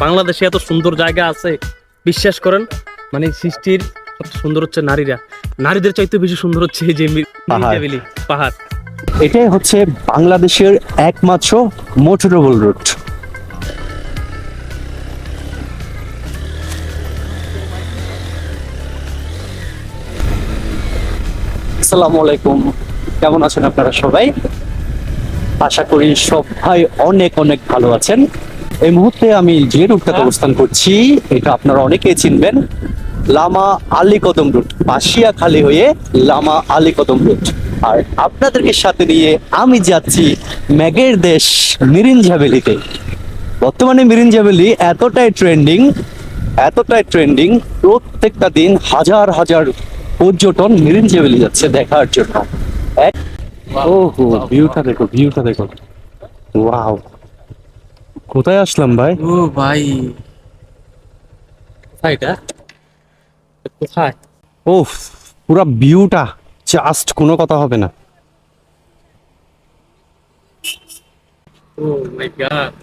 বাংলাদেশে এত সুন্দর জায়গা আছে বিশ্বাস করেন মানে সৃষ্টির সুন্দর হচ্ছে নারীরা। নারীদের চাইতে বেশি সুন্দর হচ্ছে এই যে মি- পাহাড়। পাহাড়। এটাই হচ্ছে বাংলাদেশের একমাত্র মোটরেবল রুট। আসসালামু আলাইকুম। কেমন আছেন আপনারা সবাই? আশা করি সবাই অনেক অনেক ভালো আছেন। এই মুহূর্তে আমি যে রুটটাতে অবস্থান করছি, এটা আপনারা অনেকেই চিনবেন, লামা আলী কদম রুট, পাশিয়া খালি হয়ে লামা আলী কদম রুট। আর আপনাদেরকে সাথে নিয়ে আমি যাচ্ছি ম্যাগের দেশ মিরিঞ্জাবেলিতে বর্তমানে মিরিঞ্জাবেলি এতটাই ট্রেন্ডিং এতটাই ট্রেন্ডিং প্রত্যেকটা দিন হাজার হাজার পর্যটন মিরিঞ্জাবেলি যাচ্ছে দেখার জন্য। এক ওহো ভিউটা দেখো ভিউটা দেখো। ওয়াও কোথায় আসলাম ভাই? ও ভাই। এটা? কোথায়? ওফ পুরা ভিউটা জাস্ট কোনো কথা হবে না। Oh my God.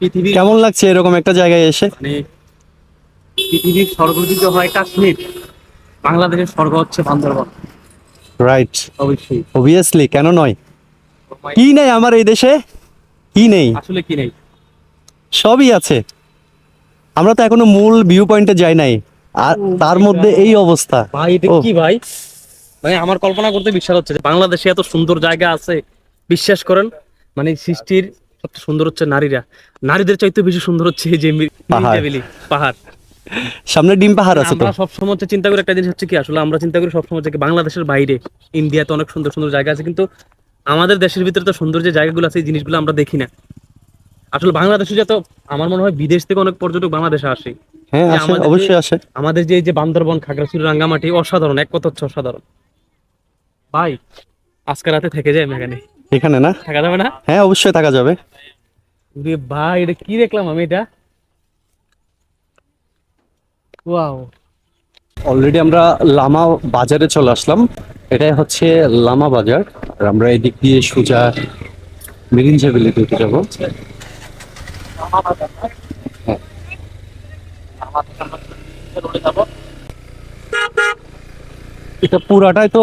পৃথিবীর কেমন লাগছে এরকম একটা জায়গায় এসে? মানে পৃথিবীর স্বর্গ যদি হয় কাশ্মীর বাংলাদেশের স্বর্গ হচ্ছে বান্দরবান। রাইট অবশ্যই। অবভিয়াসলি কেন নয়? কি নেই আমার এই দেশে? কি নেই? আসলে কি নেই? সবই আছে। আমরা তো এখনও মূল ভিউ পয়েন্টে যাই নাই। আর তার মধ্যে এই অবস্থা। ভাই এটা কি ভাই? মানে আমার কল্পনা করতে বিশ্বাস হচ্ছে যে বাংলাদেশে এত সুন্দর জায়গা আছে বিশ্বাস করেন মানে সৃষ্টির সবচেয়ে সুন্দর হচ্ছে নারীরা। নারীদের চাইতে বেশি সুন্দর হচ্ছে এই যে পাহাড়। পাহাড়। সামনে ডিম পাহাড় আছে তো। আমরা সবসময় হচ্ছে চিন্তা করি একটা জিনিস হচ্ছে কি আসলে আমরা চিন্তা করি সবসময় হচ্ছে কি বাংলাদেশের বাইরে ইন্ডিয়াতে অনেক সুন্দর সুন্দর জায়গা আছে কিন্তু আমাদের দেশের ভিতরে তো সুন্দর যে জায়গাগুলো আছে এই জিনিসগুলো আমরা দেখি না। আসলে বাংলাদেশে যত আমার মনে হয় বিদেশ থেকে অনেক পর্যটক বাংলাদেশে আসে। হ্যাঁ আসে অবশ্যই আসে। আমাদের যে এই যে বান্দরবন খাগড়াছড়ি রাঙ্গামাটি অসাধারণ এক কথা হচ্ছে অসাধারণ। ভাই আজকে রাতে থেকে যায় এখানে। এখানে না? থাকা যাবে না? হ্যাঁ অবশ্যই থাকা যাবে। ওরে ভাই এটা কি দেখলাম আমি এটা? ওয়াও। অলরেডি আমরা লামা বাজারে চলে আসলাম। এটাই হচ্ছে লামা বাজার। আর আমরা এদিক দিয়ে সোজা মিরিঞ্জাবিলি দিতে যাব। এটা পুরাটাই তো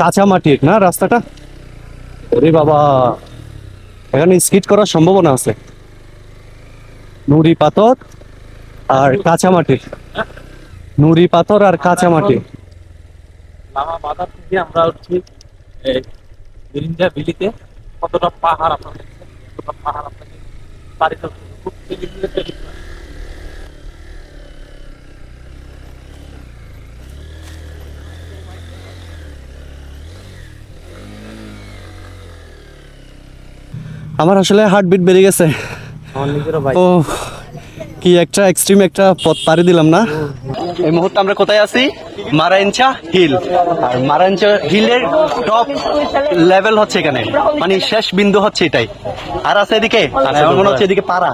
কাঁচা মাটির, না রাস্তাটা? ওরে বাবা। এখানে স্কিট করার সম্ভাবনা আছে। নুড়ি পাথর আর কাঁচা মাটির। নুড়ি পাথর আর কাঁচা মাটি আমরা হচ্ছি কতটা পাহাড় আপনার কতটা পাহাড় বাড়িতে আমার আসলে হার্টবিট বেড়ে গেছে। ও কি একটা এক্সট্রিম একটা পথ পাড়ি দিলাম না? এই মুহূর্তে আমরা কোথায় আছি? মারাইনচা হিল। আর মারাইনচা হিলের টপ লেভেল হচ্ছে এখানে। মানে শেষ বিন্দু হচ্ছে এটাই। আর আছে এদিকে? আর মনে হচ্ছে এদিকে পাড়া।